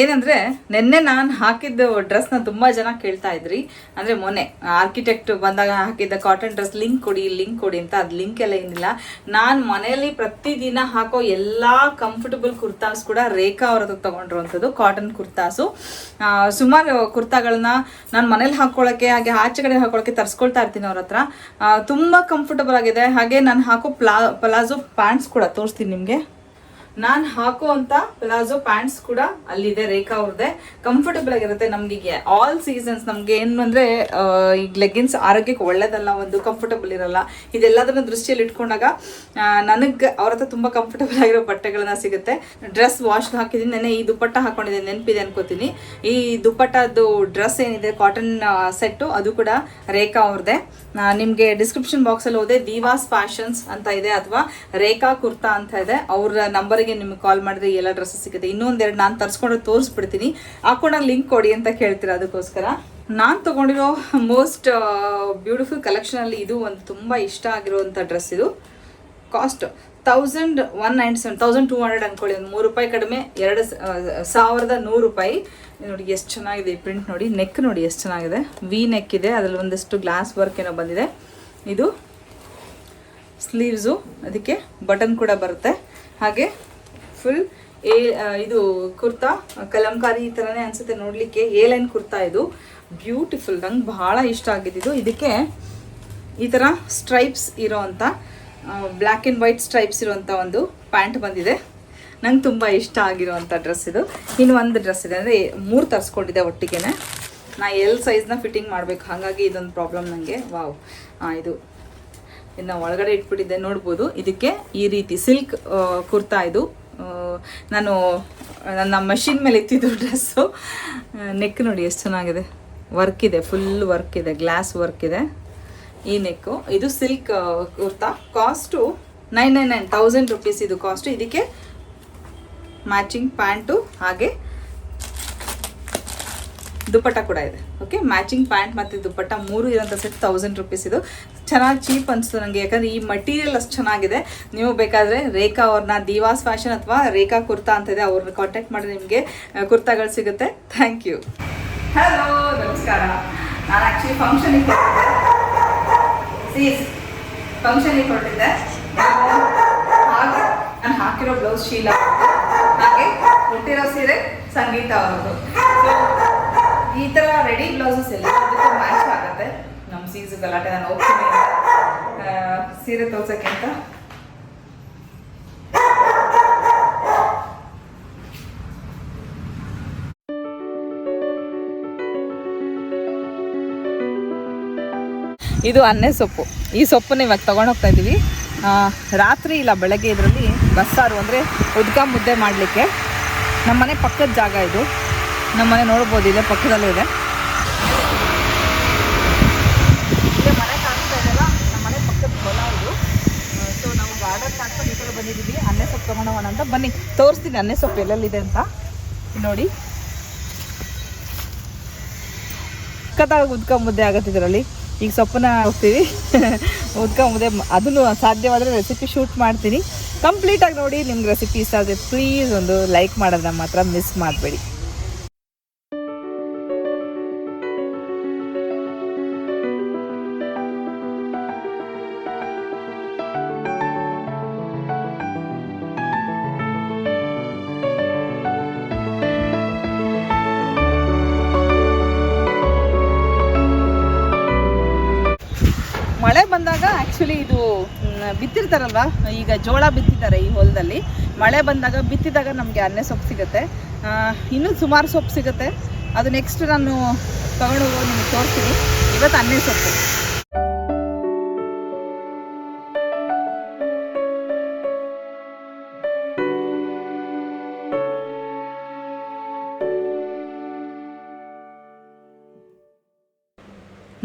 ಏನಂದ್ರೆ, ನಿನ್ನೆ ನಾನು ಹಾಕಿದ್ದು ಡ್ರೆಸ್ನ ತುಂಬಾ ಜನ ಕೇಳ್ತಾ ಇದ್ರಿ. ಅಂದ್ರೆ ಮೊನ್ನೆ ಆರ್ಕಿಟೆಕ್ಟ್ ಬಂದಾಗ ಹಾಕಿದ್ದ ಕಾಟನ್ ಡ್ರೆಸ್ ಲಿಂಕ್ ಕೊಡಿ ಲಿಂಕ್ ಕೊಡಿ ಅಂತ, ಅದು ಲಿಂಕ್ ಎಲ್ಲ ಏನಿಲ್ಲ. ನಾನು ಮನೆಯಲ್ಲಿ ಪ್ರತಿದಿನ ಹಾಕೋ ಎಲ್ಲಾ ಕಂಫರ್ಟಬಲ್ ಕುರ್ತಾಸ್ ಕೂಡ ರೇಖಾ ಅವ್ರ ಹತ್ರ ತಗೊಂಡಿರುವಂಥದ್ದು ಕಾಟನ್ ಕುರ್ತಾಸು ಸುಮಾರು ಕುರ್ತಾಗಳನ್ನ ನಾನು ಮನೇಲಿ ಹಾಕೊಳ್ಳೋಕೆ ಹಾಗೆ ಆಚೆ ಕಡೆ ಹಾಕೊಳ್ಳೋಕೆ ತರಿಸ್ಕೊಳ್ತಾ ಇರ್ತೀನಿ ಅವ್ರ ಹತ್ರ. ತುಂಬಾ ಕಂಫರ್ಟಬಲ್ ಆಗಿದೆ. ಹಾಗೆ ನಾನು ಹಾಕೋ ಪ್ಲಾ ಪ್ಲಾಜೋ ಪ್ಯಾಂಟ್ಸ್ ಕೂಡ ತೋರಿಸ್ತೀನಿ ನಿಮಗೆ. ನಾನು ಹಾಕುವಂತ ಪ್ಲಾಜೋ ಪ್ಯಾಂಟ್ಸ್ ಕೂಡ ಅಲ್ಲಿದೆ, ರೇಖಾ ಅವ್ರದ್ದೆ ಕಂಫರ್ಟಬಲ್ ಆಗಿರುತ್ತೆ ನಮ್ಗೆ ಆಲ್ ಸೀಸನ್ಸ್ ನಮ್ಗೆ ಏನು ಅಂದ್ರೆ ಈಗ ಲೆಗಿನ್ಸ್ ಆರೋಗ್ಯಕ್ಕೆ ಒಳ್ಳೇದಲ್ಲ, ಒಂದು ಕಂಫರ್ಟಬಲ್ ಇರಲ್ಲ. ಇದೆಲ್ಲದನ್ನ ದೃಷ್ಟಿಯಲ್ಲಿ ಇಟ್ಕೊಂಡಾಗ ನನಗೆ ಅವ್ರ ಹತ್ರ ತುಂಬಾ ಕಂಫರ್ಟಬಲ್ ಆಗಿರೋ ಬಟ್ಟೆಗಳನ್ನ ಸಿಗುತ್ತೆ. ಡ್ರೆಸ್ ವಾಶ್ ಹಾಕಿದೀನಿ ನೆನೆ ಈ ದುಪ್ಪಟ್ಟ ಹಾಕೊಂಡಿದ್ದೀನಿ ನೆನಪಿದೆ ಅನ್ಕೋತೀನಿ. ಈ ದುಪ್ಪಟ್ಟದ್ದು ಡ್ರೆಸ್ ಏನಿದೆ ಕಾಟನ್ ಸೆಟ್ಟು ಅದು ಕೂಡ ರೇಖಾ ಅವ್ರದೇ. ನಿಮಗೆ ಡಿಸ್ಕ್ರಿಪ್ಷನ್ ಬಾಕ್ಸಲ್ಲಿ ಹೋದೆ ದಿವಾಸ್ ಫ್ಯಾಷನ್ಸ್ ಅಂತ ಇದೆ, ಅಥವಾ ರೇಖಾ ಕುರ್ತಾ ಅಂತ ಇದೆ. ಅವ್ರ ನಂಬರಿಗೆ ನಿಮ್ಗೆ ಕಾಲ್ ಮಾಡಿದ್ರೆ ಎಲ್ಲ ಡ್ರೆಸ್ ಸಿಗುತ್ತೆ. ಇನ್ನೊಂದೆರಡು ನಾನು ತರಿಸ್ಕೊಂಡು ತೋರಿಸ್ಬಿಡ್ತೀನಿ. ಹಾಕೊಂಡಾಗ ಲಿಂಕ್ ಕೊಡಿ ಅಂತ ಕೇಳ್ತೀರಾ ಅದಕ್ಕೋಸ್ಕರ? ನಾನು ತಗೊಂಡಿರೋ ಮೋಸ್ಟ್ ಬ್ಯೂಟಿಫುಲ್ ಕಲೆಕ್ಷನಲ್ಲಿ ಇದು ಒಂದು ತುಂಬ ಇಷ್ಟ ಆಗಿರುವಂಥ ಡ್ರೆಸ್ ಇದು. Cost thousand one ninety seven thousand two hundred ಅನ್ಕೊಳ್ಳಿ. ಒಂದು ಮೂರು ರೂಪಾಯಿ ಕಡಿಮೆ, ಎರಡು ಸಾವಿರದ ನೂರು ರೂಪಾಯಿ. ನೋಡಿ ಎಷ್ಟು ಚೆನ್ನಾಗಿದೆ ಈ ಪ್ರಿಂಟ್ ನೋಡಿ. ನೆಕ್ ನೋಡಿ ಎಷ್ಟು ಚೆನ್ನಾಗಿದೆ. ವಿ ನೆಕ್ ಇದೆ. ಅದರಲ್ಲಿ ಒಂದಷ್ಟು ಗ್ಲಾಸ್ ವರ್ಕ್ ಏನೋ ಬಂದಿದೆ. ಇದು ಸ್ಲೀವ್ಸು ಅದಕ್ಕೆ ಬಟನ್ ಕೂಡ ಬರುತ್ತೆ. ಹಾಗೆ ಫುಲ್ ಏ ಇದು ಕುರ್ತಾ, ಕಲಂಕಾರಿ ಥರನೇ ಅನಿಸುತ್ತೆ ನೋಡಲಿಕ್ಕೆ. ಏ ಲೈನ್ ಕುರ್ತಾ ಇದು. ಬ್ಯೂಟಿಫುಲ್ ನಂಗೆ ಬಹಳ ಇಷ್ಟ ಆಗಿದ್ದು ಇದಕ್ಕೆ ಈ ಥರ ಸ್ಟ್ರೈಪ್ಸ್ ಇರೋವಂಥ ಬ್ಲ್ಯಾಕ್ ಆ್ಯಂಡ್ ವೈಟ್ ಸ್ಟ್ರೈಪ್ಸ್ ಇರೋವಂಥ ಒಂದು ಪ್ಯಾಂಟ್ ಬಂದಿದೆ. ನಂಗೆ ತುಂಬ ಇಷ್ಟ ಆಗಿರೋವಂಥ ಡ್ರೆಸ್ ಇದು. ಇನ್ನು ಒಂದು ಡ್ರೆಸ್ ಇದೆ. ಅಂದರೆ ಮೂರು ತರಿಸ್ಕೊಂಡಿದ್ದೆ ಒಟ್ಟಿಗೆನೆ. ನಾ ಎಲ್ ಸೈಜ್ನ ಫಿಟ್ಟಿಂಗ್ ಮಾಡಬೇಕು. ಹಾಗಾಗಿ ಇದೊಂದು ಪ್ರಾಬ್ಲಮ್ ನನಗೆ ವಾವ್ ಇದು. ಇನ್ನು ಒಳಗಡೆ ಇಟ್ಬಿಟ್ಟಿದ್ದೆ. ನೋಡ್ಬೋದು. ಇದಕ್ಕೆ ಈ ರೀತಿ ಸಿಲ್ಕ್ ಕುರ್ತಾ ಇದು. ನಾನು ನನ್ನ ಮಷಿನ್ ಮೇಲೆ ಇತ್ತಿದ್ದು ಡ್ರೆಸ್ಸು ನೆಕ್ ನೋಡಿ ಎಷ್ಟು ಚೆನ್ನಾಗಿದೆ. ವರ್ಕ್ ಇದೆ ಫುಲ್ ವರ್ಕ್ ಇದೆ ಗ್ಲಾಸ್ ವರ್ಕ್ ಇದೆ. ಈ ನೆಕ್ಕು ಇದು silk kurta. Cost nine nine nine thousand rupees ಇದು ಕಾಸ್ಟು ಇದಕ್ಕೆ ಮ್ಯಾಚಿಂಗ್ ಪ್ಯಾಂಟು ಹಾಗೆ ದುಪ್ಪಟ್ಟ ಕೂಡ ಇದೆ. ಓಕೆ ಮ್ಯಾಚಿಂಗ್ ಪ್ಯಾಂಟ್ ಮತ್ತು ದುಪ್ಪಟ್ಟ ಮೂರು ಇರೋಂಥ ಸೆಟ್ ತೌಸಂಡ್ ರುಪೀಸ್ ಇದು. ಚೆನ್ನಾಗಿ ಚೀಪ್ ಅನಿಸ್ತು ನನಗೆ ಯಾಕಂದರೆ ಈ ಮಟೀರಿಯಲ್ ಅಷ್ಟು ಚೆನ್ನಾಗಿದೆ. ನೀವು ಬೇಕಾದರೆ ರೇಖಾ ಅವ್ರನ್ನ ದಿವಾಸ್ ಫ್ಯಾಷನ್ ಅಥವಾ ರೇಖಾ ಕುರ್ತಾ ಅಂತ ಇದೆ ಅವ್ರನ್ನ ಕಾಂಟ್ಯಾಕ್ಟ್ ಮಾಡಿ ನಿಮಗೆ ಕುರ್ತಾಗಳು ಸಿಗುತ್ತೆ. ಥ್ಯಾಂಕ್ ಯು ಹಲೋ ನಮಸ್ಕಾರ. ನಾನು ಆ್ಯಕ್ಚುಲಿ ಫಂಕ್ಷನಿಗೆ ಸೀಸ್ ಫಂಕ್ಷನಿಗೆ ಕೊಟ್ಟಿದ್ದೆ. ಹಾಗೆ, ನಾನು ಹಾಕಿರೋ ಬ್ಲೌಸ್ ಶೀಲಾ. ಹಾಗೆ ಹುಟ್ಟಿರೋ ಸೀರೆ ಸಂಗೀತ ಅವರದ್ದು. ಈ ಥರ ರೆಡಿ ಬ್ಲೌಸಸ್ ಎಲ್ಲ ಮ್ಯಾಚ್ ಆಗುತ್ತೆ. ನಮ್ಮ ಸೀಸು ಗಲಾಟೆ ನಾನು ಹೋಗ್ತೀನಿ. ಸೀರೆ ತೋರ್ಸಕ್ಕಿಂತ. ಇದು ಅನ್ನೆ ಸೊಪ್ಪು. ಈ ಸೊಪ್ಪನ್ನು ಇವಾಗ ತಗೊಂಡೋಗ್ತಾ ಇದ್ದೀವಿ. ರಾತ್ರಿ ಇಲ್ಲ ಬೆಳಗ್ಗೆ ಇದರಲ್ಲಿ ಬಸ್ಸಾರು ಅಂದರೆ ಉದ್ಕ ಮುದ್ದೆ ಮಾಡಲಿಕ್ಕೆ. ನಮ್ಮನೆ ಪಕ್ಕದ ಜಾಗ ಇದು. ನಮ್ಮ ಮನೆ ನೋಡ್ಬೋದು ಇದೆ ಪಕ್ಕದಲ್ಲೇ ಇದೆ. ಇಲ್ಲೇ ಮನೆ ಕಾಣಿಸ್ತಾ ಇದೆಯಲ್ಲ ನಮ್ಮ ಮನೆ ಪಕ್ಕದ ಹೊಲ ಇದು. ಸೊ ನಾವು ಗಾರ್ಡನ್ ಮಾಡ್ಕೊಂಡು ಈ ಕಡೆ ಬಂದಿದ್ದೀವಿ. ಅನ್ನೆ ಸೊಪ್ಪು ತೊಗೊಂಡೋಗೋಣ ಅಂತ. ಬನ್ನಿ, ತೋರಿಸ್ತೀನಿ ಅನ್ನೆ ಸೊಪ್ಪು ಎಲ್ಲೆಲ್ಲಿದೆ ಅಂತ. ನೋಡಿ. ಸಖತ್ತಾಗಿ ಉದ್ಕೊಂಬುದ್ದೆ ಆಗತ್ತೆ ಇದರಲ್ಲಿ. ಈಗ ಸೊಪ್ಪನ್ನ ಹೋಗ್ತೀವಿ ಉದ್ಕ ಮುದ್ದೆ ಮ- ಅದನ್ನು ಸಾಧ್ಯವಾದರೆ ರೆಸಿಪಿ ಶೂಟ್ ಮಾಡ್ತೀನಿ. ಕಂಪ್ಲೀಟಾಗಿ ನೋಡಿ, ನಿಮ್ಗೆ ರೆಸಿಪಿ ಇಷ್ಟ ಆದರೆ ಪ್ಲೀಸ್ ಒಂದು ಲೈಕ್ ಮಾಡೋದನ್ನ ಮಾತ್ರ ಮಿಸ್ ಮಾಡಬೇಡಿ. ಮ್, ಬಿತ್ತಿರ್ತಾರಲ್ವ ಈಗ ಜೋಳ ಬಿತ್ತಿದ್ದಾರೆ ಈ ಹೊಲದಲ್ಲಿ. ಮಳೆ ಬಂದಾಗ ಬಿತ್ತಿದಾಗ ನಮಗೆ ಅನ್ನೆ ಸೊಪ್ಪು ಸಿಗುತ್ತೆ. ಇನ್ನೂ ಸುಮಾರು ಸೊಪ್ಪು ಸಿಗುತ್ತೆ. ಅದು ನೆಕ್ಸ್ಟ್ ನಾನು ತಗೊಂಡು ನಿಮಗೆ ತೋರಿಸ್ತೀನಿ ಇವತ್ತು ಅನ್ನೆ ಸೊಪ್ಪು.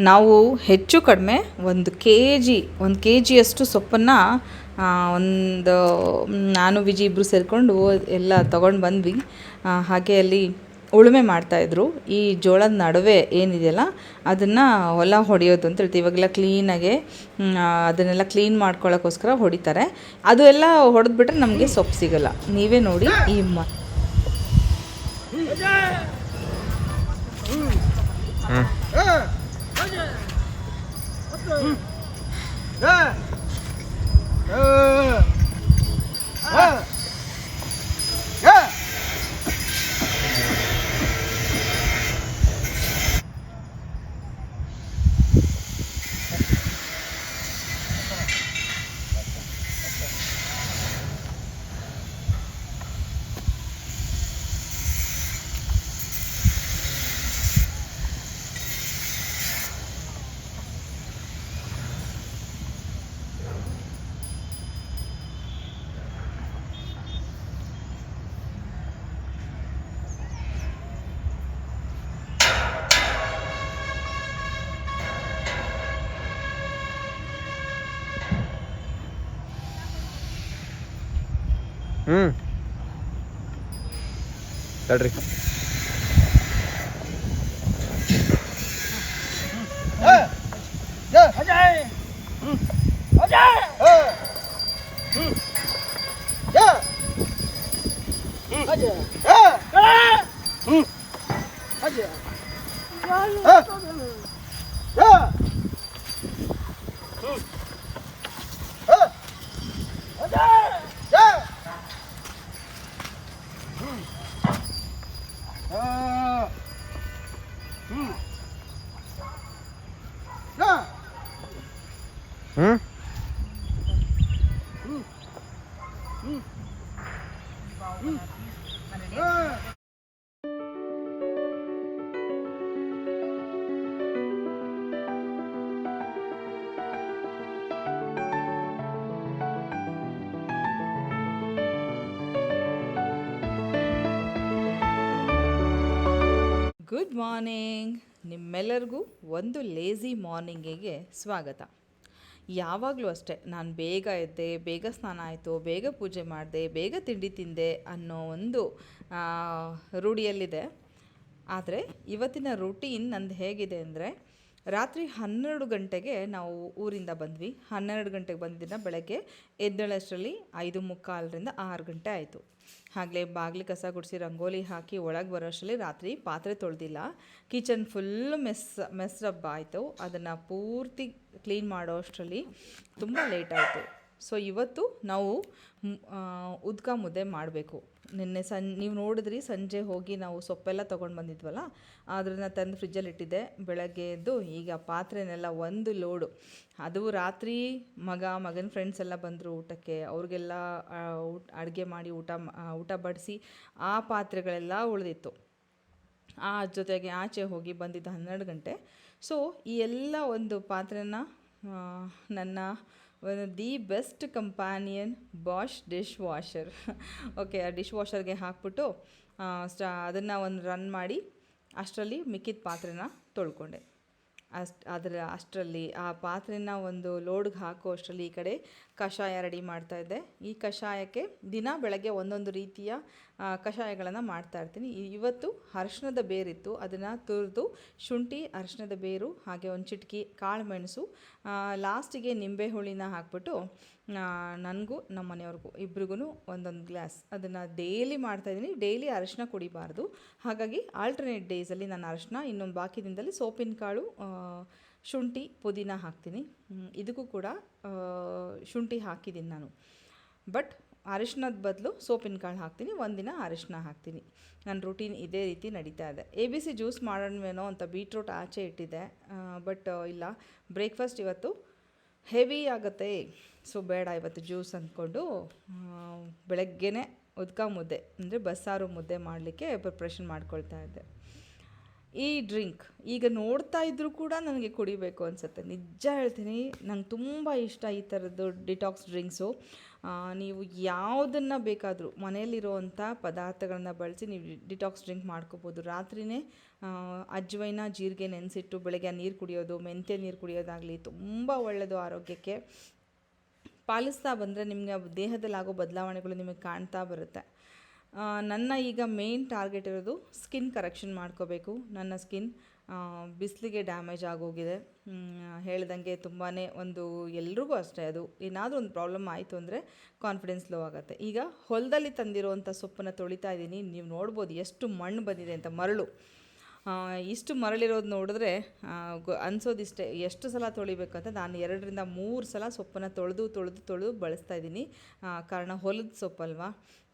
ನಾವು ಹೆಚ್ಚು ಕಡಿಮೆ ಒಂದು ಕೆ ಜಿ ಒಂದು ಕೆ ಜಿಯಷ್ಟು ಸೊಪ್ಪನ್ನು ಒಂದು, ನಾನು, ವಿಜಿ ಇಬ್ಬರು ಸೇರಿಕೊಂಡು ಎಲ್ಲ ತಗೊಂಡು ಬಂದ್ವಿ. ಹಾಗೆ ಅಲ್ಲಿ ಉಳುಮೆ ಮಾಡ್ತಾಯಿದ್ರು ಈ ಜೋಳದ ನಡುವೆ ಏನಿದೆಯಲ್ಲ, ಅದನ್ನು ಹೊಲ ಹೊಡೆಯೋದು ಅಂತ ಹೇಳ್ತೀವಿ. ಇವಾಗೆಲ್ಲ ಕ್ಲೀನಾಗೆ ಅದನ್ನೆಲ್ಲ ಕ್ಲೀನ್ ಮಾಡ್ಕೊಳ್ಳೋಕ್ಕೋಸ್ಕರ ಹೊಡಿತಾರೆ. ಅದು ಎಲ್ಲ ಹೊಡೆದ್ಬಿಟ್ರೆ ನಮಗೆ ಸೊಪ್ಪು ಸಿಗಲ್ಲ. ನೀವೇ ನೋಡಿ ಈ ಮ Yeah. Uh. Uh. ಹ್ಞೂ ತಡ್ರಿ. ಗುಡ್ ಮಾರ್ನಿಂಗ್ ನಿಮ್ಮೆಲ್ಲರಿಗೂ ಒಂದು ಲೇಝಿ ಮಾರ್ನಿಂಗಿಗೆ ಸ್ವಾಗತ. ಯಾವಾಗಲೂ ಅಷ್ಟೇ, ನಾನು ಬೇಗ ಎದ್ದೆ, ಬೇಗ ಸ್ನಾನ ಆಯಿತು, ಬೇಗ ಪೂಜೆ ಮಾಡಿದೆ, ಬೇಗ ತಿಂಡಿ ತಿಂದೆ ಅನ್ನೋ ಒಂದು ರೂಢಿಯಲ್ಲಿದೆ. ಆದರೆ ಇವತ್ತಿನ ರೂಟೀನ್ ನಂದು ಹೇಗಿದೆ ಅಂದರೆ, ರಾತ್ರಿ ಹನ್ನೆರಡು ಗಂಟೆಗೆ ನಾವು ಊರಿಂದ ಬಂದ್ವಿ. ಹನ್ನೆರಡು ಗಂಟೆಗೆ ಬಂದಿದ್ದ ಬೆಳಗ್ಗೆ ಎದ್ದೇಳಷ್ಟರಲ್ಲಿ ಐದು ಮುಕ್ಕಾಲರಿಂದ ಆರು ಗಂಟೆ ಆಯಿತು. ಹಾಗಲೇ ಬಾಗಿಲು ಕಸ ಗುಡಿಸಿ ರಂಗೋಲಿ ಹಾಕಿ ಒಳಗೆ ಬರೋಷ್ಟರಲ್ಲಿ ರಾತ್ರಿ ಪಾತ್ರೆ ತೊಳೆದಿಲ್ಲ. ಕಿಚನ್ ಫುಲ್ ಮೆಸ್ ಮೆಸ್ ರಬ್ಬ ಆಯಿತು. ಅದನ್ನು ಪೂರ್ತಿ ಕ್ಲೀನ್ ಮಾಡೋ ಅಷ್ಟರಲ್ಲಿ ತುಂಬ ಲೇಟ್ ಆಯಿತು. ಸೊ ಇವತ್ತು ನಾವು ಉದ್ಕ ಮುದ್ದೆ ಮಾಡಬೇಕು. ನಿನ್ನೆ ಸನ್ ನೀವು ನೋಡಿದ್ರಿ ಸಂಜೆ ಹೋಗಿ ನಾವು ಸೊಪ್ಪೆಲ್ಲ ತೊಗೊಂಡು ಬಂದಿದ್ವಲ್ಲ ಅದನ್ನು ತಂದು ಫ್ರಿಜ್ಜಲ್ಲಿ ಇಟ್ಟಿದ್ದೆ. ಬೆಳಗ್ಗೆ ಎದ್ದು ಈಗ ಪಾತ್ರೆನೆಲ್ಲ ಒಂದು ಲೋಡು. ಅದು ರಾತ್ರಿ ಮಗ, ಮಗನ ಫ್ರೆಂಡ್ಸ್ ಎಲ್ಲ ಬಂದರು ಊಟಕ್ಕೆ. ಅವ್ರಿಗೆಲ್ಲ ಅಡುಗೆ ಮಾಡಿ ಊಟ ಊಟ ಬಡಿಸಿ ಆ ಪಾತ್ರೆಗಳೆಲ್ಲ ಉಳಿದಿತ್ತು. ಆ ಜೊತೆಗೆ ಆಚೆ ಹೋಗಿ ಬಂದಿದ್ದು ಹನ್ನೆರಡು ಗಂಟೆ. ಸೊ ಈ ಎಲ್ಲ ಒಂದು ಪಾತ್ರೆನ ನನ್ನ ಒಂದು the best companion Bosch dish washer okay ಆ ಡಿಶ್ ವಾಷರ್ಗೆ ಹಾಕ್ಬಿಟ್ಟು ಅದನ್ನು ಒಂದು ರನ್ ಮಾಡಿ, ಅಷ್ಟರಲ್ಲಿ ಮಿಕ್ಕಿದ ಪಾತ್ರೆನ ತೊಳ್ಕೊಂಡೆ. ಅಷ್ಟು, ಅದರ, ಅಷ್ಟರಲ್ಲಿ ಆ ಪಾತ್ರೆನ ಒಂದು ಲೋಡ್ಗೆ ಹಾಕೋ ಅಷ್ಟರಲ್ಲಿ ಈ ಕಡೆ ಕಷಾಯ ರೆಡಿ ಮಾಡ್ತಾ ಇದ್ದೆ. ಈ ಕಷಾಯಕ್ಕೆ ದಿನ ಬೆಳಗ್ಗೆ ಒಂದೊಂದು ರೀತಿಯ ಕಷಾಯಗಳನ್ನು ಮಾಡ್ತಾ ಇರ್ತೀನಿ. ಇವತ್ತು ಅರಿಶಿಣದ ಬೇರಿತ್ತು. ಅದನ್ನು ತುರಿದು ಶುಂಠಿ ಅರಿಶಿಣದ ಬೇರು, ಹಾಗೆ ಒಂದು ಚಿಟಕಿ ಕಾಳು ಮೆಣಸು ಲಾಸ್ಟಿಗೆ ನಿಂಬೆ ಹುಳಿನ ಹಾಕ್ಬಿಟ್ಟು ನನಗೂ ನಮ್ಮ ಮನೆಯವ್ರಿಗೂ ಇಬ್ರಿಗೂ ಒಂದೊಂದು ಗ್ಲಾಸ್ ಅದನ್ನು ಡೈಲಿ ಮಾಡ್ತಾಯಿದ್ದೀನಿ ಡೈಲಿ ಅರಿಶಿನ ಕುಡಿಬಾರ್ದು. ಹಾಗಾಗಿ ಆಲ್ಟರ್ನೇಟ್ ಡೇಸಲ್ಲಿ ನಾನು ಅರಿಶಿನ, ಇನ್ನೊಂದು ಬಾಕಿ ದಿನದಲ್ಲಿ ಸೋಪಿನ ಕಾಳು ಶುಂಠಿ ಪುದೀನ ಹಾಕ್ತೀನಿ. ಇದಕ್ಕೂ ಕೂಡ ಶುಂಠಿ ಹಾಕಿದ್ದೀನಿ ನಾನು. ಬಟ್ ಅರಿಶಿನದ ಬದಲು ಸೋಪಿನ ಕಾಳು ಹಾಕ್ತೀನಿ, ಒಂದಿನ ಅರಿಶಿನ ಹಾಕ್ತೀನಿ. ನನ್ನ ರೂಟೀನ್ ಇದೇ ರೀತಿ ನಡೀತಾ ಇದೆ. ಎ ಬಿ ಸಿ ಜ್ಯೂಸ್ ಮಾಡೋಣವೇನೋ ಅಂತ ಬೀಟ್ರೂಟ್ ಆಚೆ ಇಟ್ಟಿದ್ದೆ ಬಟ್ ಇಲ್ಲ. ಬ್ರೇಕ್ಫಾಸ್ಟ್ ಇವತ್ತು ಹೆವಿ ಆಗುತ್ತೆ. ಸೊ, ಬೇಡ ಇವತ್ತು ಜ್ಯೂಸ್ ಅಂದ್ಕೊಂಡು ಬೆಳಗ್ಗೆನೇ ಉದ್ಕ ಮುದ್ದೆ, ಅಂದರೆ ಬಸ್ಸಾರು ಮುದ್ದೆ ಮಾಡಲಿಕ್ಕೆ ಪ್ರಿಪ್ರೇಷನ್ ಮಾಡ್ಕೊಳ್ತಾ ಇದ್ದೆ. ಈ ಡ್ರಿಂಕ್ ಈಗ ನೋಡ್ತಾ ಇದ್ದರೂ ಕೂಡ ನನಗೆ ಕುಡಿಬೇಕು ಅನಿಸುತ್ತೆ. ನಿಜ ಹೇಳ್ತೀನಿ, ನಂಗೆ ತುಂಬ ಇಷ್ಟ ಈ ಥರದ್ದು ಡಿಟಾಕ್ಸ್ ಡ್ರಿಂಕ್ಸು. ನೀವು ಯಾವುದನ್ನು ಬೇಕಾದರೂ ಮನೆಯಲ್ಲಿರುವಂಥ ಪದಾರ್ಥಗಳನ್ನ ಬಳಸಿ ನೀವು ಡಿಟಾಕ್ಸ್ ಡ್ರಿಂಕ್ ಮಾಡ್ಕೋಬೋದು. ರಾತ್ರಿಯೇ ಅಜ್ವೈನ ಜೀರಿಗೆ ನೆನೆಸಿಟ್ಟು ಬೆಳಗ್ಗೆ ನೀರು ಕುಡಿಯೋದು, ಮೆಂತ್ಯ ನೀರು ಕುಡಿಯೋದಾಗಲಿ ತುಂಬ ಒಳ್ಳೆಯದು ಆರೋಗ್ಯಕ್ಕೆ. ಪಾಲಿಸ್ತಾ ಬಂದರೆ ನಿಮಗೆ ದೇಹದಲ್ಲಿ ಆಗೋ ಬದಲಾವಣೆಗಳು ನಿಮಗೆ ಕಾಣ್ತಾ ಬರುತ್ತೆ. ನನ್ನ ಈಗ ಮೇನ್ ಟಾರ್ಗೆಟ್ ಇರೋದು ಸ್ಕಿನ್ ಕರೆಕ್ಷನ್ ಮಾಡ್ಕೋಬೇಕು. ನನ್ನ ಸ್ಕಿನ್ ಬಿಸಿಲಿಗೆ ಡ್ಯಾಮೇಜ್ ಆಗೋಗಿದೆ. ಹೇಳ್ದಂಗೆ ತುಂಬಾ ಒಂದು ಎಲ್ರಿಗೂ ಅಷ್ಟೇ ಅದು. ಏನಾದರೂ ಒಂದು ಪ್ರಾಬ್ಲಮ್ ಆಯಿತು ಅಂದರೆ ಕಾನ್ಫಿಡೆನ್ಸ್ ಲೋ ಆಗುತ್ತೆ. ಈಗ ಹೊಲದಲ್ಲಿ ತಂದಿರೋವಂಥ ಸೊಪ್ಪನ್ನು ತೊಳಿತಾ ಇದ್ದೀನಿ. ನೀವು ನೋಡ್ಬೋದು ಎಷ್ಟು ಮಣ್ಣು ಬಂದಿದೆ ಅಂತ, ಮರಳು. ಇಷ್ಟು ಮರಳಿರೋದು ನೋಡಿದ್ರೆ ಅನ್ಸೋದಿಷ್ಟೇ ಎಷ್ಟು ಸಲ ತೊಳಿಬೇಕಂತ ನಾನು ಎರಡರಿಂದ ಮೂರು ಸಲ ಸೊಪ್ಪನ್ನು ತೊಳೆದು ತೊಳೆದು ತೊಳೆದು ಬಳಸ್ತಾ ಇದ್ದೀನಿ. ಕಾರಣ ಹೊಲದ ಸೊಪ್ಪಲ್ವಾ?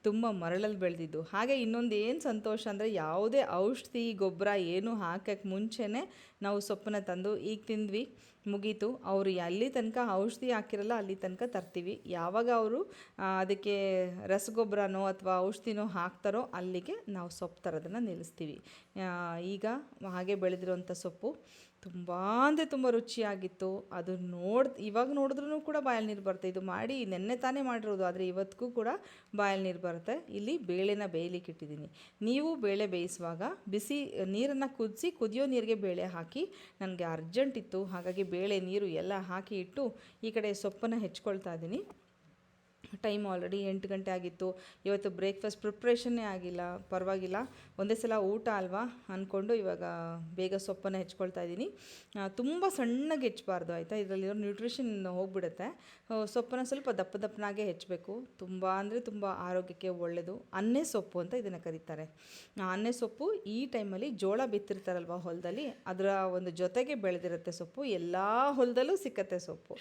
ತುಂಬ ಮರಳಲ್ಲಿ ಬೆಳೆದಿದ್ದು. ಹಾಗೆ ಇನ್ನೊಂದು ಏನು ಸಂತೋಷ ಅಂದರೆ ಯಾವುದೇ ಔಷಧಿ, ಗೊಬ್ಬರ ಏನು ಹಾಕೋಕ್ಕೆ ಮುಂಚೆನೇ ನಾವು ಸೊಪ್ಪನ್ನ ತಂದು ಈಗ ತಿಂದ್ವಿ, ಮುಗೀತು. ಅವರು ಅಲ್ಲಿ ತನಕ ಔಷಧಿ ಹಾಕಿರಲ್ಲ, ಅಲ್ಲಿ ತನಕ ತರ್ತೀವಿ. ಯಾವಾಗ ಅವರು ಅದಕ್ಕೆ ರಸಗೊಬ್ಬರನೋ ಅಥವಾ ಔಷಧಿನೋ ಹಾಕ್ತಾರೋ ಅಲ್ಲಿಗೆ ನಾವು ಸೊಪ್ಪು ತರೋದನ್ನು ನಿಲ್ಲಿಸ್ತೀವಿ. ಈಗ ಹಾಗೆ ಬೆಳೆದಿರುವಂಥ ಸೊಪ್ಪು. ತುಂಬ ಅಂದರೆ ತುಂಬ ರುಚಿಯಾಗಿತ್ತು. ಅದು ನೋಡ್, ಇವಾಗ ನೋಡಿದ್ರೂ ಕೂಡ ಬಾಯಲ್ಲಿ ನೀರು ಬರುತ್ತೆ. ಇದು ಮಾಡಿ ನೆನ್ನೆ ತಾನೇ ಮಾಡಿರೋದು, ಆದರೆ ಇವತ್ತಿಗೂ ಕೂಡ ಬಾಯಲ್ಲಿ ನೀರು ಬರುತ್ತೆ. ಇಲ್ಲಿ ಬೇಳೆನ ಬೇಯಲಿಕ್ಕೆ ಇಟ್ಟಿದ್ದೀನಿ. ನೀವು ಬೇಳೆ ಬೇಯಿಸುವಾಗ ಬಿಸಿ ನೀರನ್ನು ಕುದಿಸಿ, ಕುದಿಯೋ ನೀರಿಗೆ ಬೇಳೆ ಹಾಕಿ, ನನಗೆ ಅರ್ಜೆಂಟ್ ಇತ್ತು, ಹಾಗಾಗಿ ಬೇಳೆ, ನೀರು ಎಲ್ಲ ಹಾಕಿ ಇಟ್ಟು ಈ ಕಡೆ ಸೊಪ್ಪನ್ನು ಹೆಚ್ಕೊಳ್ತಾ ಇದ್ದೀನಿ. ಟೈಮ್ ಆಲ್ರೆಡಿ ಎಂಟು ಗಂಟೆ ಆಗಿತ್ತು. ಇವತ್ತು ಬ್ರೇಕ್ಫಾಸ್ಟ್ ಪ್ರಿಪ್ರೇಷನ್ನೇ ಆಗಿಲ್ಲ. ಪರವಾಗಿಲ್ಲ. ಒಂದೇ ಸಲ ಊಟ ಅಲ್ವಾ? ಅಂದ್ಕೊಂಡು ಇವಾಗ ಬೇಗ ಸೊಪ್ಪನ್ನು ಹೆಚ್ಕೊಳ್ತಾ ಇದ್ದೀನಿ. ತುಂಬ ಸಣ್ಣಗೆ ಹೆಚ್ಚಬಾರ್ದು ಆಯಿತಾ? ಇದರಲ್ಲಿರೋ ನ್ಯೂಟ್ರಿಷನ್ ಹೋಗ್ಬಿಡುತ್ತೆ. ಸೊಪ್ಪನ್ನು ಸ್ವಲ್ಪ ದಪ್ಪ ದಪ್ಪನಾಗೆ ಹೆಚ್ಚಬೇಕು ತುಂಬ ಅಂದರೆ ತುಂಬ ಆರೋಗ್ಯಕ್ಕೆ ಒಳ್ಳೆಯದು ಅನ್ನೆ ಸೊಪ್ಪು ಅಂತ ಇದನ್ನು ಕರೀತಾರೆ. ಅನ್ನೆ ಸೊಪ್ಪು ಈ ಟೈಮಲ್ಲಿ ಜೋಳ ಬಿತ್ತಿರ್ತಾರಲ್ವ ಹೊಲದಲ್ಲಿ? ಅದರ ಒಂದು ಜೊತೆಗೆ ಬೆಳೆದಿರುತ್ತೆ ಸೊಪ್ಪು. ಎಲ್ಲ ಹೊಲದಲ್ಲೂ ಸಿಕ್ಕತ್ತೆ ಸೊಪ್ಪು.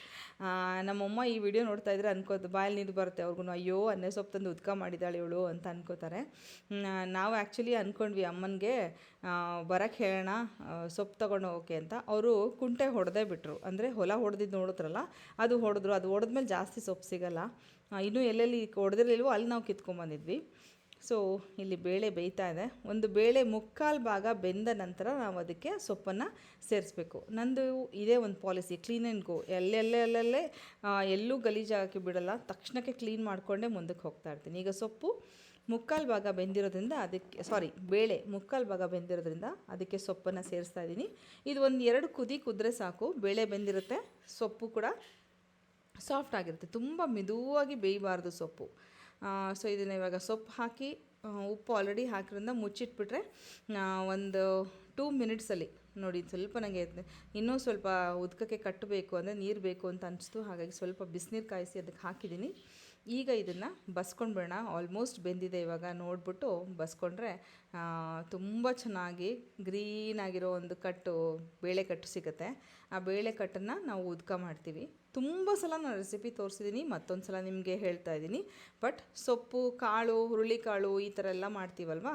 ನಮ್ಮಮ್ಮ ಈ ವಿಡಿಯೋ ನೋಡ್ತಾ ಇದ್ರೆ ಅನ್ಕೋದು, ಬಾಯಲ್ಲಿ ಬರುತ್ತೆ ಅವ್ರಿಗೂ ಅಯ್ಯೋ ಅನ್ನೆ ಸೊಪ್ಪು ತಂದು ಉದ್ಕ ಮಾಡಿದ್ದಾಳೆ ಇವಳು ಅಂತ ಅನ್ಕೋತಾರೆ. ನಾವು ಆ್ಯಕ್ಚುಲಿ ಅಂದ್ಕೊಂಡ್ವಿ ಅಮ್ಮನಿಗೆ ಬರೋಕ್ಕೆ ಹೇಳೋಣ ಸೊಪ್ಪು ತೊಗೊಂಡು ಹೋಗೋಕೆ ಅಂತ. ಅವರು ಕುಂಟೆ ಹೊಡೆದೇ ಬಿಟ್ಟರು ಅಂದರೆ ಹೊಲ ಹೊಡೆದಿದ್ದು ನೋಡಿದ್ರಲ್ಲ, ಅದು ಹೊಡೆದ್ರು. ಅದು ಹೊಡೆದ್ಮೇಲೆ ಜಾಸ್ತಿ ಸೊಪ್ಪು ಸಿಗಲ್ಲ. ಇನ್ನೂ ಎಲ್ಲೆಲ್ಲಿ ಹೊಡೆದಿರ್ಲಿಲ್ವೋ ಅಲ್ಲಿ ನಾವು ಕಿತ್ಕೊಂಬಂದಿದ್ವಿ. ಸೊ ಇಲ್ಲಿ ಬೇಳೆ ಬೇಯ್ತಾ ಇದೆ. ಒಂದು ಬೇಳೆ ಮುಕ್ಕಾಲು ಭಾಗ ಬೆಂದ ನಂತರ ನಾವು ಅದಕ್ಕೆ ಸೊಪ್ಪನ್ನು ಸೇರಿಸ್ಬೇಕು. ನಂದು ಇದೇ ಒಂದು ಪಾಲಿಸಿ, ಕ್ಲೀನ್ ಆ್ಯಂಡ್ ಗೋ. ಎಲ್ಲೆಲ್ಲೆಲ್ಲೇ ಎಲ್ಲೂ ಗಲೀಜಾಗಿ ಬಿಡಲ್ಲ. ತಕ್ಷಣಕ್ಕೆ ಕ್ಲೀನ್ ಮಾಡಿಕೊಂಡೇ ಮುಂದಕ್ಕೆ ಹೋಗ್ತಾ ಇರ್ತೀನಿ. ಈಗ ಸೊಪ್ಪು ಮುಕ್ಕಾಲು ಭಾಗ ಬೆಂದಿರೋದ್ರಿಂದ ಅದಕ್ಕೆ ಸಾರಿ ಬೇಳೆ ಮುಕ್ಕಾಲು ಭಾಗ ಬೆಂದಿರೋದ್ರಿಂದ ಅದಕ್ಕೆ ಸೊಪ್ಪನ್ನು ಸೇರಿಸ್ತಾ ಇದ್ದೀನಿ. ಇದು ಒಂದು ಎರಡು ಕುದಿ ಕುದ್ರೆ ಸಾಕು. ಬೇಳೆ ಬೆಂದಿರುತ್ತೆ, ಸೊಪ್ಪು ಕೂಡ ಸಾಫ್ಟ್ ಆಗಿರುತ್ತೆ. ತುಂಬ ಮೆದುವಾಗಿ ಬೇಯಬಾರ್ದು ಸೊಪ್ಪು. ಸೊ ಇದನ್ನು ಇವಾಗ ಸೊಪ್ಪು ಹಾಕಿ ಉಪ್ಪು ಆಲ್ರೆಡಿ ಹಾಕಿರೋದ್ರಿಂದ ಮುಚ್ಚಿಟ್ಬಿಟ್ರೆ ಒಂದು ಟೂ ಮಿನಿಟ್ಸಲ್ಲಿ ನೋಡಿ ಸ್ವಲ್ಪ ನನಗೆ ಇನ್ನೂ ಸ್ವಲ್ಪ ಉದ್ಕಕ್ಕೆ ಕಟ್ಟಬೇಕು ಅಂದರೆ ನೀರು ಬೇಕು ಅಂತ ಅನಿಸ್ತು, ಹಾಗಾಗಿ ಸ್ವಲ್ಪ ಬಿಸಿನೀರು ಕಾಯಿಸಿ ಅದಕ್ಕೆ ಹಾಕಿದ್ದೀನಿ. ಈಗ ಇದನ್ನು ಬಸ್ಕೊಂಡ್ಬೇಡ ಆಲ್ಮೋಸ್ಟ್ ಬೆಂದಿದೆ ಇವಾಗ. ನೋಡಿಬಿಟ್ಟು ಬಸ್ಕೊಂಡ್ರೆ ತುಂಬ ಚೆನ್ನಾಗಿ ಗ್ರೀನ್ ಆಗಿರೋ ಒಂದು ಕಟ್ಟು, ಬೇಳೆ ಕಟ್ಟು ಸಿಗುತ್ತೆ. ಆ ಬೇಳೆ ಕಟ್ಟನ್ನು ನಾವು ಉದ್ಕ ಮಾಡ್ತೀವಿ. ತುಂಬ ಸಲ ನಾನು ರೆಸಿಪಿ ತೋರಿಸಿದ್ದೀನಿ ಮತ್ತೊಂದು ಸಲ ನಿಮಗೆ ಹೇಳ್ತಾ ಇದ್ದೀನಿ ಬಟ್ ಸೊಪ್ಪು, ಕಾಳು, ಹುರುಳಿಕಾಳು ಈ ಥರ ಎಲ್ಲ ಮಾಡ್ತೀವಲ್ವಾ?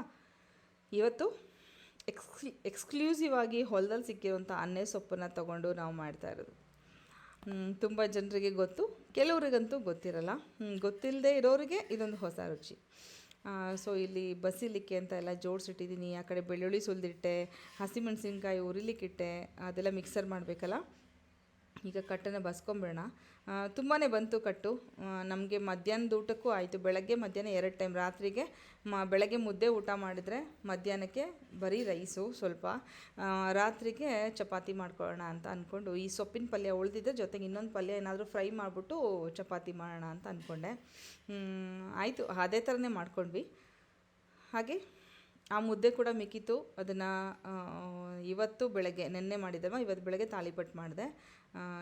ಇವತ್ತು ಎಕ್ಸ್ ಎಕ್ಸ್ಕ್ಲೂಸಿವ್ ಆಗಿ ಹೊಲದಲ್ಲಿ ಸಿಕ್ಕಿರುವಂಥ ಅನ್ನೆ ಸೊಪ್ಪನ್ನು ತಗೊಂಡು ನಾವು ಮಾಡ್ತಾ ಇರೋದು. ತುಂಬ ಜನರಿಗೆ ಗೊತ್ತು. ಕೆಲವರಿಗಂತೂ ಗೊತ್ತಿರಲ್ಲ. ಗೊತ್ತಿಲ್ಲದೆ ಇರೋರಿಗೆ ಇದೊಂದು ಹೊಸ ರುಚಿ. ಸೊ ಇಲ್ಲಿ ಬಸಿಲಿಕ್ಕೆ ಅಂತ ಎಲ್ಲ ಜೋಡಿಸಿಟ್ಟಿದ್ದೀನಿ. ಆ ಕಡೆ ಬೆಳ್ಳುಳ್ಳಿ ಸುಲಿದಿಟ್ಟೆ, ಹಸಿಮೆಣಸಿನ್ಕಾಯಿ, ಉರಿಲಿಕ್ಕಿಟ್ಟೆ, ಅದೆಲ್ಲ ಮಿಕ್ಸರ್ ಮಾಡಬೇಕಲ್ಲ? ಈಗ ಕಟ್ಟನ್ನು ಬಸ್ಕೊಂಬೇಡ ತುಂಬಾ ಬಂತು ಕಟ್ಟು. ನಮಗೆ ಮಧ್ಯಾಹ್ನದ ಊಟಕ್ಕೂ ಆಯಿತು. ಬೆಳಗ್ಗೆ ಮಧ್ಯಾಹ್ನ ಎರಡು ಟೈಮ್. ರಾತ್ರಿಗೆ ಮ, ಬೆಳಗ್ಗೆ ಮುದ್ದೆ ಊಟ ಮಾಡಿದರೆ ಮಧ್ಯಾಹ್ನಕ್ಕೆ ಬರೀ ರೈಸು ಸ್ವಲ್ಪ. ರಾತ್ರಿಗೆ ಚಪಾತಿ ಮಾಡ್ಕೊಳ್ಳೋಣ ಅಂತ ಅಂದ್ಕೊಂಡು ಈ ಸೊಪ್ಪಿನ ಪಲ್ಯ ಉಳಿದಿದ್ದೆ ಜೊತೆಗೆ ಇನ್ನೊಂದು ಪಲ್ಯ ಏನಾದರೂ ಫ್ರೈ ಮಾಡಿಬಿಟ್ಟು ಚಪಾತಿ ಮಾಡೋಣ ಅಂತ ಅಂದ್ಕೊಂಡೆ ಆಯಿತು. ಅದೇ ಥರನೇ ಮಾಡ್ಕೊಂಡ್ವಿ. ಹಾಗೆ ಆ ಮುದ್ದೆ ಕೂಡ ಮಿಕ್ಕಿತು ಅದನ್ನು ಇವತ್ತು ಬೆಳಗ್ಗೆ, ನೆನ್ನೆ ಮಾಡಿದ್ದವ ಇವತ್ತು ಬೆಳಗ್ಗೆ ತಾಳಿಪಟ್ಟು ಮಾಡಿದೆ.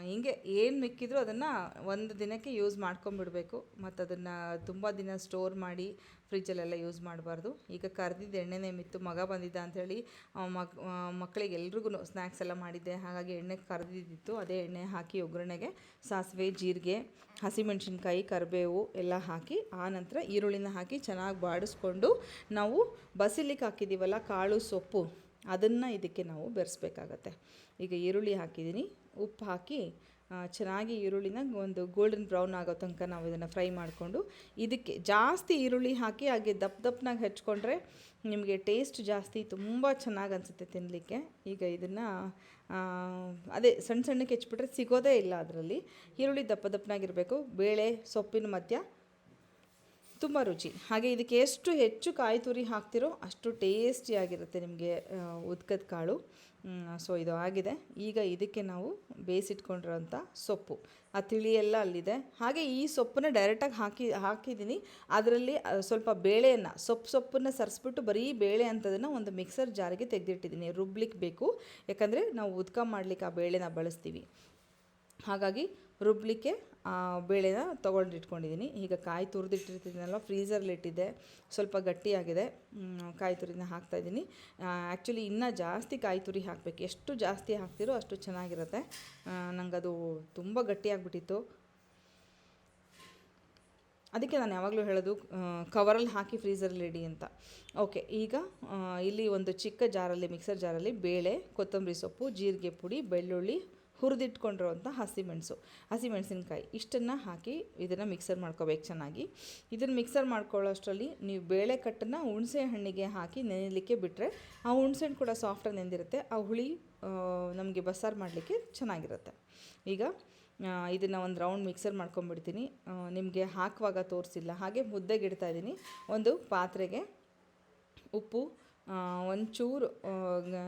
ಹಿಂಗೆ ಏನು ಮಿಕ್ಕಿದ್ರು ಅದನ್ನು ಒಂದು ದಿನಕ್ಕೆ ಯೂಸ್ ಮಾಡ್ಕೊಂಬಿಡಬೇಕು. ಮತ್ತು ಅದನ್ನು ತುಂಬ ದಿನ ಸ್ಟೋರ್ ಮಾಡಿ ಫ್ರಿಜ್ಜಲ್ಲೆಲ್ಲ ಯೂಸ್ ಮಾಡಬಾರ್ದು. ಈಗ ಕರೆದಿದ್ದು ಎಣ್ಣೆ ನೇಮಿತ್ತು ಮಗ ಬಂದಿದ್ದ ಅಂಥೇಳಿ ಮಕ್ ಮಕ್ಕಳಿಗೆ ಎಲ್ರಿಗೂ ಸ್ನ್ಯಾಕ್ಸ್ ಎಲ್ಲ ಮಾಡಿದ್ದೆ. ಹಾಗಾಗಿ ಎಣ್ಣೆ ಕರೆದಿದ್ದಿತ್ತು. ಅದೇ ಎಣ್ಣೆ ಹಾಕಿ ಒಗ್ಗರಣೆಗೆ, ಸಾಸಿವೆ, ಜೀರಿಗೆ, ಹಸಿಮೆಣಸಿನ್ಕಾಯಿ, ಕರಿಬೇವು ಎಲ್ಲ ಹಾಕಿ, ಆ ನಂತರ ಈರುಳ್ಳಿನ ಹಾಕಿ ಚೆನ್ನಾಗಿ ಬಾಡಿಸ್ಕೊಂಡು ನಾವು ಬಸಿಲಿಕ್ಕೆ ಹಾಕಿದ್ದೀವಲ್ಲ ಕಾಳು ಸೊಪ್ಪು. ಅದನ್ನು ಇದಕ್ಕೆ ನಾವು ಬೆರೆಸ್ಬೇಕಾಗತ್ತೆ. ಈಗ ಈರುಳ್ಳಿ ಹಾಕಿದ್ದೀನಿ. ಉಪ್ಪು ಹಾಕಿ ಚೆನ್ನಾಗಿ ಈರುಳ್ಳಿನ ಒಂದು ಗೋಲ್ಡನ್ ಬ್ರೌನ್ ಆಗೋ ತನಕ ನಾವು ಇದನ್ನು ಫ್ರೈ ಮಾಡಿಕೊಂಡು, ಇದಕ್ಕೆ ಜಾಸ್ತಿ ಈರುಳ್ಳಿ ಹಾಕಿ ಹಾಗೆ ದಪ್ಪ ದಪ್ಪನಾಗಿ ಹೆಚ್ಕೊಂಡ್ರೆ ನಿಮಗೆ ಟೇಸ್ಟ್ ಜಾಸ್ತಿ ತುಂಬ ಚೆನ್ನಾಗಿ ಅನಿಸುತ್ತೆ ತಿನ್ನಲಿಕ್ಕೆ ಈಗ ಇದನ್ನು ಅದೇ ಸಣ್ಣ ಸಣ್ಣಕ್ಕೆ ಹೆಚ್ಚಿಬಿಟ್ರೆ ಸಿಗೋದೇ ಇಲ್ಲ ಅದರಲ್ಲಿ. ಈರುಳ್ಳಿ ದಪ್ಪ ದಪ್ಪನಾಗಿರಬೇಕು ಬೇಳೆ, ಸೊಪ್ಪಿನ ಮಧ್ಯ ತುಂಬ ರುಚಿ. ಹಾಗೆ ಇದಕ್ಕೆ ಎಷ್ಟು ಹೆಚ್ಚು ಕಾಯಿ ತುರಿ ಹಾಕ್ತಿರೋ ಅಷ್ಟು ಟೇಸ್ಟಿಯಾಗಿರುತ್ತೆ ನಿಮಗೆ ಉದ್ಕದ ಕಾಳು. ಸೊ ಇದು ಆಗಿದೆ. ಈಗ ಇದಕ್ಕೆ ನಾವು ಬೇಯಿಸಿಟ್ಕೊಂಡಿರೋಂಥ ಸೊಪ್ಪು. ಆ ತಿಳಿ ಎಲ್ಲ ಅಲ್ಲಿದೆ. ಹಾಗೆ ಈ ಸೊಪ್ಪನ್ನ ಡೈರೆಕ್ಟಾಗಿ ಹಾಕಿ, ಹಾಕಿದ್ದೀನಿ. ಅದರಲ್ಲಿ ಸ್ವಲ್ಪ ಬೇಳೆಯನ್ನು, ಸೊಪ್ಪು ಸೊಪ್ಪನ್ನು ಸರಿಸ್ಬಿಟ್ಟು ಬರೀ ಬೇಳೆ ಅಂಥದನ್ನು ಒಂದು ಮಿಕ್ಸರ್ ಜಾರಿಗೆ ತೆಗೆದಿಟ್ಟಿದ್ದೀನಿ. ರುಬ್ಲಿಕ್ಕೆ ಬೇಕು. ಯಾಕಂದರೆ ನಾವು ಉದ್ಕ ಮಾಡಲಿಕ್ಕೆ ಆ ಬೇಳೆನ ಬಳಸ್ತೀವಿ. ಹಾಗಾಗಿ ರುಬ್ಲಿಕ್ಕೆ ಬೇಳೆನ ತೊಗೊಂಡು ಇಟ್ಕೊಂಡಿದ್ದೀನಿ ಈಗ ಕಾಯಿ ತುರಿದಿಟ್ಟಿರ್ತೀನಲ್ಲ ಫ್ರೀಸರ್ಲಿ ಇಟ್ಟಿದ್ದೆ. ಸ್ವಲ್ಪ ಗಟ್ಟಿಯಾಗಿದೆ. ಕಾಯಿ ತುರಿನ ಹಾಕ್ತಾಯಿದ್ದೀನಿ ಆ್ಯಕ್ಚುಲಿ ಇನ್ನೂ ಜಾಸ್ತಿ ಕಾಯಿ ತುರಿ ಹಾಕಬೇಕು. ಎಷ್ಟು ಜಾಸ್ತಿ ಹಾಕ್ತಿರೋ ಅಷ್ಟು ಚೆನ್ನಾಗಿರುತ್ತೆ. ನನಗದು ತುಂಬ ಗಟ್ಟಿಯಾಗ್ಬಿಟ್ಟಿತ್ತು. ಅದಕ್ಕೆ ನಾನು ಯಾವಾಗಲೂ ಹೇಳೋದು ಕವರಲ್ಲಿ ಹಾಕಿ ಫ್ರೀಝರಲ್ಲಿ ಇಡಿ ಅಂತ. ಓಕೆ ಈಗ ಇಲ್ಲಿ ಒಂದು ಚಿಕ್ಕ ಜಾರಲ್ಲಿ ಮಿಕ್ಸರ್ ಜಾರಲ್ಲಿ ಬೇಳೆ, ಕೊತ್ತಂಬರಿ ಸೊಪ್ಪು, ಜೀರಿಗೆ ಪುಡಿ, ಬೆಳ್ಳುಳ್ಳಿ ಹುರಿದಿಟ್ಕೊಂಡಿರೋಂಥ ಹಸಿಮೆಣಸು ಹಸಿಮೆಣಸಿನ್ಕಾಯಿ ಇಷ್ಟನ್ನು ಹಾಕಿ ಇದನ್ನು ಮಿಕ್ಸರ್ ಮಾಡ್ಕೋಬೇಕು ಚೆನ್ನಾಗಿ. ಇದನ್ನು ಮಿಕ್ಸರ್ ಮಾಡ್ಕೊಳ್ಳೋಷ್ಟರಲ್ಲಿ ನೀವು ಬೇಳೆ ಕಟ್ಟನ್ನು ಹುಣಸೆ ಹಣ್ಣಿಗೆ ಹಾಕಿ ನೆನೆಯಲಿಕ್ಕೆ ಬಿಟ್ಟರೆ ಆ ಹುಣಸೆ ಹಣ್ಣು ಕೂಡ ಸಾಫ್ಟಾಗಿ ನೆಂದಿರುತ್ತೆ. ಆ ಹುಳಿ ನಮಗೆ ಬಸ್ಸಾರು ಮಾಡಲಿಕ್ಕೆ ಚೆನ್ನಾಗಿರುತ್ತೆ. ಈಗ ಇದನ್ನು ಒಂದು ರೌಂಡ್ ಮಿಕ್ಸರ್ ಮಾಡ್ಕೊಂಬಿಡ್ತೀನಿ ನಿಮಗೆ ಹಾಕುವಾಗ ತೋರಿಸಿಲ್ಲ. ಹಾಗೆ ಮುದ್ದೆಗೆ ಇಡ್ತಾ ಇದ್ದೀನಿ. ಒಂದು ಪಾತ್ರೆಗೆ ಉಪ್ಪು ಒಂಚೂರು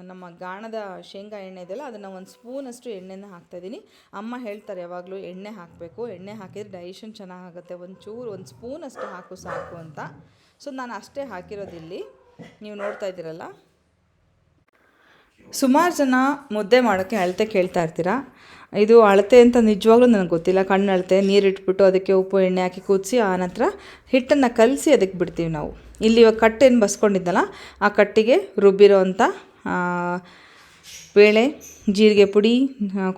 ನಮ್ಮ ಗಾಣದ ಶೇಂಗಾ ಎಣ್ಣೆ ಇದೆಯಲ್ಲ, ಅದನ್ನು ಒಂದು ಸ್ಪೂನಷ್ಟು ಎಣ್ಣೆನ ಹಾಕ್ತಾಯಿದ್ದೀನಿ ಅಮ್ಮ ಹೇಳ್ತಾರೆ, ಯಾವಾಗಲೂ ಎಣ್ಣೆ ಹಾಕಬೇಕು. ಎಣ್ಣೆ ಹಾಕಿದರೆ ಡೈಜೆಷನ್ ಚೆನ್ನಾಗಾಗುತ್ತೆ. ಒಂಚೂರು, ಒಂದು ಸ್ಪೂನಷ್ಟು ಹಾಕು ಸಾಕು ಅಂತ. ಸೊ, ನಾನು ಅಷ್ಟೇ ಹಾಕಿರೋದಿಲ್ಲಿ. ನೀವು ನೋಡ್ತಾ ಇದ್ದೀರಲ್ಲ? ಸುಮಾರು ಜನ ಮುದ್ದೆ ಮಾಡೋಕ್ಕೆ ಅಳತೆ ಕೇಳ್ತಾ ಇರ್ತೀರಾ? ಇದು ಅಳತೆ ಅಂತ ನಿಜವಾಗ್ಲೂ ನನಗೆ ಗೊತ್ತಿಲ್ಲ. ಕಣ್ಣು ಅಳತೆ ನೀರಿಟ್ಬಿಟ್ಟು ಅದಕ್ಕೆ ಉಪ್ಪು, ಎಣ್ಣೆ ಹಾಕಿ ಕುದಿಸಿ ಆನಂತರ ಹಿಟ್ಟನ್ನು ಕಲಸಿ ಅದಕ್ಕೆ ಬಿಡ್ತೀವಿ ನಾವು. ಇಲ್ಲಿ ಇವಾಗ ಕಟ್ಟೇನು ಬಸ್ಕೊಂಡಿದ್ದಲ್ಲ, ಆ ಕಟ್ಟಿಗೆ ರುಬ್ಬಿರೋ ಅಂಥ ಬೇಳೆ, ಜೀರಿಗೆ ಪುಡಿ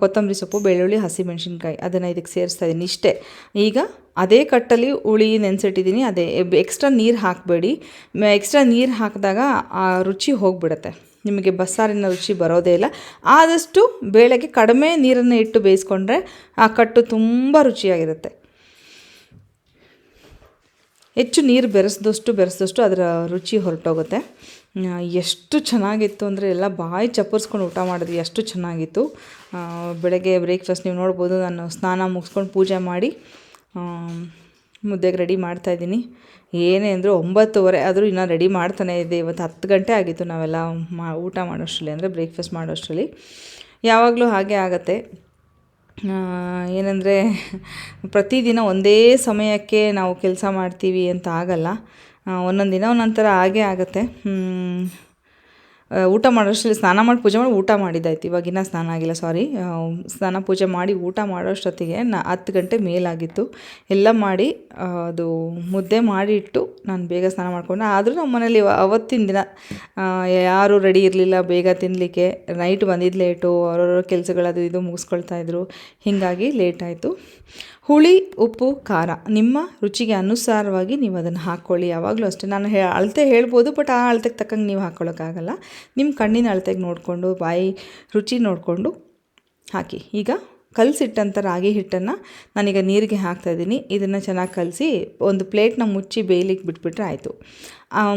ಕೊತ್ತಂಬರಿ ಸೊಪ್ಪು, ಬೆಳ್ಳುಳ್ಳಿ, ಹಸಿಮೆಣಸಿನ್ಕಾಯಿ ಅದನ್ನು ಇದಕ್ಕೆ ಸೇರಿಸ್ತಾ ಇದ್ದೀನಿ ಇಷ್ಟೇ. ಈಗ ಅದೇ ಕಟ್ಟಲ್ಲಿ ಹುಳಿ ನೆನೆಸಿಟ್ಟಿದ್ದೀನಿ ಅದೇ ಎಕ್ಸ್ಟ್ರಾ ನೀರು ಹಾಕಬೇಡಿ. ಎಕ್ಸ್ಟ್ರಾ ನೀರು ಹಾಕಿದಾಗ ಆ ರುಚಿ ಹೋಗಿಬಿಡುತ್ತೆ. ನಿಮಗೆ ಬಸ್ಸಾರಿನ ರುಚಿ ಬರೋದೇ ಇಲ್ಲ. ಆದಷ್ಟು ಬೇಳೆಗೆ ಕಡಿಮೆ ನೀರನ್ನು ಇಟ್ಟು ಬೇಯಿಸ್ಕೊಂಡ್ರೆ ಆ ಕಟ್ಟು ತುಂಬ ರುಚಿಯಾಗಿರುತ್ತೆ. ಹೆಚ್ಚು ನೀರು ಬೆರೆಸಿದಷ್ಟು ಬೆರೆಸಿದಷ್ಟು ಅದರ ರುಚಿ ಹೊರಟೋಗುತ್ತೆ. ಎಷ್ಟು ಚೆನ್ನಾಗಿತ್ತು ಅಂದರೆ ಎಲ್ಲ ಬಾಯಿ ಚಪ್ಪರ್ಸ್ಕೊಂಡು ಊಟ ಮಾಡಿದ್ವಿ, ಎಷ್ಟು ಚೆನ್ನಾಗಿತ್ತು. ಬೆಳಗ್ಗೆ ಬ್ರೇಕ್ಫಾಸ್ಟ್ ನೀವು ನೋಡ್ಬೋದು, ನಾನು ಸ್ನಾನ ಮುಗಿಸ್ಕೊಂಡು ಪೂಜೆ ಮಾಡಿ ಮುದ್ದೆಗೆ ರೆಡಿ ಮಾಡ್ತಾ ಇದ್ದೀನಿ. ಏನೇ ಅಂದರೂ ಒಂಬತ್ತುವರೆ ಆದರೂ ಇನ್ನೂ ರೆಡಿ ಮಾಡ್ತಾನೆ ಇದೆ. ಇವತ್ತು ಹತ್ತು ಗಂಟೆ ಆಗಿತ್ತು ನಾವೆಲ್ಲ ಮಾ ಊಟ ಮಾಡೋಷ್ಟರಲ್ಲಿ ಅಂದರೆ ಬ್ರೇಕ್ಫಾಸ್ಟ್ ಮಾಡೋಷ್ಟರಲ್ಲಿ. ಯಾವಾಗಲೂ ಹಾಗೆ ಆಗತ್ತೆ. ಏನಂದರೆ ಪ್ರತಿದಿನ ಒಂದೇ ಸಮಯಕ್ಕೆ ನಾವು ಕೆಲಸ ಮಾಡ್ತೀವಿ ಅಂತ ಆಗಲ್ಲ. ಒಂದೊಂದು ದಿನ ಒಂದೊಂದು ಥರ ಆಗೇ ಆಗುತ್ತೆ. ಹ್ಮ್. ಆ, ಊಟ ಮಾಡೋಷ್ಟರಲ್ಲಿ ಸ್ನಾನ ಮಾಡಿ ಪೂಜೆ ಮಾಡಿ ಊಟ ಮಾಡಿದ್ದಾಯ್ತು. ಇವಾಗಿನ ಸ್ನಾನ ಆಗಿಲ್ಲ ಸಾರಿ ಸ್ನಾನ ಪೂಜೆ ಮಾಡಿ ಊಟ ಮಾಡೋಷ್ಟೊತ್ತಿಗೆ ನಾ, ಹತ್ತು ಗಂಟೆ ಮೇಲಾಗಿತ್ತು. ಎಲ್ಲ ಮಾಡಿ ಅದು ಮುದ್ದೆ ಮಾಡಿ ಇಟ್ಟು ನಾನು ಬೇಗ ಸ್ನಾನ ಮಾಡಿಕೊಂಡೆ. ಆದರೂ ನಮ್ಮ ಮನೇಲಿ ಅವತ್ತಿನ ದಿನ ಯಾರೂ ರೆಡಿ ಇರಲಿಲ್ಲ, ಬೇಗ ತಿನ್ನಲಿಕ್ಕೆ ನೈಟ್ ಬಂದಿದ್ದು ಲೇಟು ಕೆಲಸಗಳು ಕೆಲಸಗಳದು ಇದು ಮುಗಿಸ್ಕೊಳ್ತಾ ಇದ್ರು. ಹೀಗಾಗಿ ಲೇಟ್ ಆಯಿತು. ಹುಳಿ, ಉಪ್ಪು, ಖಾರ. ನಿಮ್ಮ ರುಚಿಗೆ ಅನುಸಾರವಾಗಿ ನೀವು ಅದನ್ನು ಹಾಕ್ಕೊಳ್ಳಿ. ಯಾವಾಗಲೂ ಅಷ್ಟೇ. ನಾನು ಹೇ ಅಳತೆ ಹೇಳ್ಬೋದು ಬಟ್ ಆ ಅಳತೆಗೆ ತಕ್ಕಂಗೆ ನೀವು ಹಾಕ್ಕೊಳ್ಳೋಕ್ಕಾಗಲ್ಲ ನಿಮ್ಮ ಕಣ್ಣಿನ ಅಳತೆಗೆ ನೋಡಿಕೊಂಡು, ಬಾಯಿ ರುಚಿ ನೋಡಿಕೊಂಡು ಹಾಕಿ. ಈಗ ಕಲಸಿಟ್ಟಂಥ ರಾಗಿ ಹಿಟ್ಟನ್ನು ನಾನೀಗ ನೀರಿಗೆ ಹಾಕ್ತಾಯಿದ್ದೀನಿ ಇದನ್ನು ಚೆನ್ನಾಗಿ ಕಲಸಿ ಒಂದು ಪ್ಲೇಟ್ನ ಮುಚ್ಚಿ ಬೇಯಲಿಕ್ಕೆ ಬಿಟ್ಬಿಟ್ರೆ ಆಯಿತು.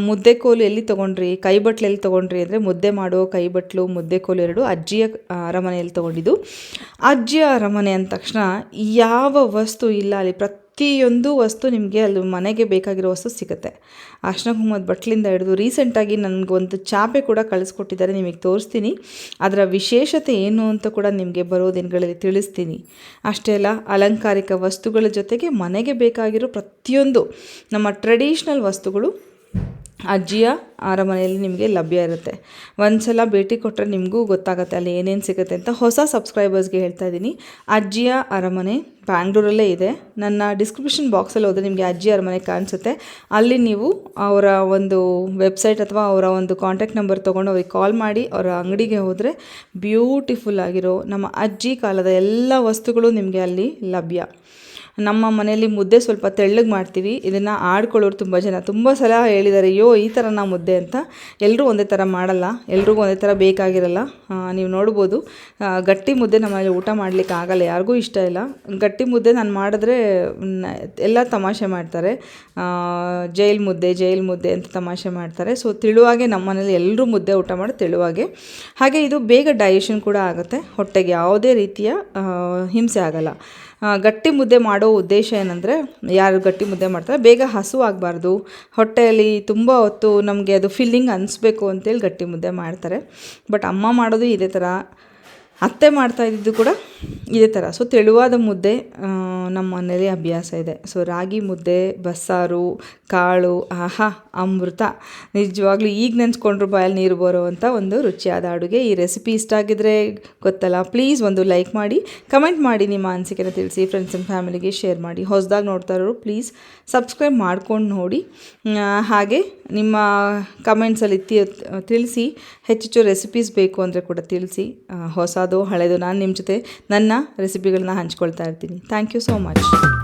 ಮುದ್ದೆ ಕೋಲು ಎಲ್ಲಿ ತೊಗೊಂಡ್ರಿ? ಕೈ ಬಟ್ಲು ಎಲ್ಲಿ ತೊಗೊಂಡ್ರಿ ಅಂದರೆ ಮುದ್ದೆ ಮಾಡೋ ಕೈ ಬಟ್ಲು, ಮುದ್ದೆ ಕೋಲು ಎರಡು ಅಜ್ಜಿಯ ಅರಮನೆಯಲ್ಲಿ ತೊಗೊಂಡಿದ್ದು. ಅಜ್ಜಿಯ ಅರಮನೆ ಅಂದ ತಕ್ಷಣ ಯಾವ ವಸ್ತು ಇಲ್ಲ ಅಲ್ಲಿ. ಪ್ರತಿಯೊಂದು ವಸ್ತು ನಿಮಗೆ ಅಲ್ಲಿ ಮನೆಗೆ ಬೇಕಾಗಿರೋ ವಸ್ತು ಸಿಗುತ್ತೆ. ಅರ್ಶನ ಕುಂಕುಮದ ಬಟ್ಲಿಂದ ಹಿಡಿದು ರೀಸೆಂಟಾಗಿ ನನಗೊಂದು ಚಾಪೆ ಕೂಡ ಕಳಿಸ್ಕೊಟ್ಟಿದ್ದಾರೆ, ನಿಮಗೆ ತೋರಿಸ್ತೀನಿ. ಅದರ ವಿಶೇಷತೆ ಏನು ಅಂತ ಕೂಡ ನಿಮಗೆ ಬರೋ ದಿನಗಳಲ್ಲಿ ತಿಳಿಸ್ತೀನಿ. ಅಷ್ಟೇ ಅಲ್ಲ, ಅಲಂಕಾರಿಕ ವಸ್ತುಗಳ ಜೊತೆಗೆ ಮನೆಗೆ ಬೇಕಾಗಿರೋ ಪ್ರತಿಯೊಂದು ನಮ್ಮ ಟ್ರೆಡಿಷ್ನಲ್ ವಸ್ತುಗಳು ಅಜ್ಜಿಯ ಅರಮನೆಯಲ್ಲಿ ನಿಮಗೆ ಲಭ್ಯ ಇರುತ್ತೆ. ಒಂದ್ಸಲ ಭೇಟಿ ಕೊಟ್ಟರೆ ನಿಮಗೂ ಗೊತ್ತಾಗುತ್ತೆ ಅಲ್ಲಿ ಏನೇನು ಸಿಗುತ್ತೆ ಅಂತ ಹೊಸ ಸಬ್ಸ್ಕ್ರೈಬರ್ಸ್ಗೆ ಹೇಳ್ತಾ ಇದ್ದೀನಿ. ಅಜ್ಜಿಯ ಅರಮನೆ ಬ್ಯಾಂಗ್ಳೂರಲ್ಲೇ ಇದೆ. ನನ್ನ ಡಿಸ್ಕ್ರಿಪ್ಷನ್ ಬಾಕ್ಸಲ್ಲಿ ಹೋದರೆ ನಿಮಗೆ ಅಜ್ಜಿ ಅರಮನೆ ಕಾಣಿಸುತ್ತೆ. ಅಲ್ಲಿ ನೀವು ಅವರ ಒಂದು ವೆಬ್ಸೈಟ್ ಅಥವಾ ಅವರ ಒಂದು ಕಾಂಟ್ಯಾಕ್ಟ್ ನಂಬರ್ ತೊಗೊಂಡು ಅವ್ರಿಗೆ ಕಾಲ್ ಮಾಡಿ, ಅವರ ಅಂಗಡಿಗೆ ಹೋದರೆ ಬ್ಯೂಟಿಫುಲ್ ಆಗಿರೋ ನಮ್ಮ ಅಜ್ಜಿ ಕಾಲದ ಎಲ್ಲ ವಸ್ತುಗಳು ನಿಮಗೆ ಅಲ್ಲಿ ಲಭ್ಯ. ನಮ್ಮ ಮನೆಯಲ್ಲಿ ಮುದ್ದೆ ಸ್ವಲ್ಪ ತೆಳ್ಳಗೆ ಮಾಡ್ತೀವಿ. ಇದನ್ನು ಆಡ್ಕೊಳ್ಳೋರು ತುಂಬ ಜನ. ತುಂಬ ಸಲ ಹೇಳಿದ್ದಾರೆ ಅಯ್ಯೋ, ಈ ಥರ ನಾ ಮುದ್ದೆ ಅಂತ. ಎಲ್ಲರೂ ಒಂದೇ ಥರ ಮಾಡಲ್ಲ. ಎಲ್ರಿಗೂ ಒಂದೇ ಥರ ಬೇಕಾಗಿರಲ್ಲ. ನೀವು ನೋಡ್ಬೋದು. ಗಟ್ಟಿ ಮುದ್ದೆ ನಮ್ಮಲ್ಲಿ ಊಟ ಮಾಡಲಿಕ್ಕೆ ಆಗಲ್ಲ. ಯಾರಿಗೂ ಇಷ್ಟ ಇಲ್ಲ. ಗಟ್ಟಿ ಮುದ್ದೆ ನಾನು ಮಾಡಿದ್ರೆ ಎಲ್ಲ ತಮಾಷೆ ಮಾಡ್ತಾರೆ. ಜೈಲ್ ಮುದ್ದೆ ಜೈಲ್ ಮುದ್ದೆ ಅಂತ ತಮಾಷೆ ಮಾಡ್ತಾರೆ. ಸೊ, ತಿಳುವಾಗೆ ನಮ್ಮ ಮನೇಲಿ ಎಲ್ಲರೂ ಮುದ್ದೆ ಊಟ ಮಾಡಿ ತಿಳುವಾಗೆ. ಹಾಗೆ ಇದು ಬೇಗ ಡೈಜೆಷನ್ ಕೂಡ ಆಗುತ್ತೆ. ಹೊಟ್ಟೆಗೆ ಯಾವುದೇ ರೀತಿಯ ಹಿಂಸೆ ಆಗಲ್ಲ. ಗಟ್ಟಿ ಮುದ್ದೆ ಮಾಡೋ ಉದ್ದೇಶ ಏನಂದರೆ, ಯಾರು ಗಟ್ಟಿ ಮುದ್ದೆ ಮಾಡ್ತಾರೆ, ಬೇಗ ಹಸು ಆಗಬಾರ್ದು ಹೊಟ್ಟೆಯಲ್ಲಿ ತುಂಬ ಹೊತ್ತು ನಮಗೆ ಅದು ಫಿಲ್ಲಿಂಗ್ ಅನಿಸ್ಬೇಕು ಅಂತೇಳಿ ಗಟ್ಟಿ ಮುದ್ದೆ ಮಾಡ್ತಾರೆ. ಬಟ್ ಅಮ್ಮ ಮಾಡೋದು ಇದೇ ಥರ ಅತ್ತೆ ಮಾಡ್ತಾ ಇದ್ದಿದ್ದು ಕೂಡ ಇದೇ ಥರ ಸೊ ತೆಳುವಾದ ಮುದ್ದೆ ನಮ್ಮ ಮನೇಲಿ ಅಭ್ಯಾಸ ಇದೆ. ಸೊ ರಾಗಿ ಮುದ್ದೆ, ಬಸ್ಸಾರು, ಕಾಳು, ಆಹಾ, ಅಮೃತ ನಿಜವಾಗ್ಲೂ ಈಗ ನೆನೆಸ್ಕೊಂಡ್ರು ಬಾಯಲ್ಲಿ ನೀರು ಬರುವಂಥ ಒಂದು ರುಚಿಯಾದ ಅಡುಗೆ. ಈ ರೆಸಿಪಿ ಇಷ್ಟ ಆಗಿದ್ರೆ ಗೊತ್ತಲ್ಲ ಪ್ಲೀಸ್ ಒಂದು ಲೈಕ್ ಮಾಡಿ ಕಮೆಂಟ್ ಮಾಡಿ ನಿಮ್ಮ ಅನಿಸಿಕೆನ ತಿಳಿಸಿ ಫ್ರೆಂಡ್ಸ್ ಆ್ಯಂಡ್ ಫ್ಯಾಮಿಲಿಗೆ ಶೇರ್ ಮಾಡಿ. ಹೊಸದಾಗಿ ನೋಡ್ತಾ ಇರೋರು ಪ್ಲೀಸ್ ಸಬ್ಸ್ಕ್ರೈಬ್ ಮಾಡ್ಕೊಂಡು ನೋಡಿ. ಹಾಗೆ ನಿಮ್ಮ ಕಮೆಂಟ್ಸಲ್ಲಿ ತಿಳಿಸಿ, ಹೆಚ್ಚೆಚ್ಚು ರೆಸಿಪೀಸ್ ಬೇಕು ಅಂದರೆ ಕೂಡ ತಿಳಿಸಿ. ಹೊಸದು ಹಳೆಯದು ನಾನು ನಿಮ್ಮ ಜೊತೆ ನನ್ನ ರೆಸಿಪಿಗಳನ್ನ ಹಂಚ್ಕೊಳ್ತಾ ಇರ್ತೀನಿ. Thank you so so much.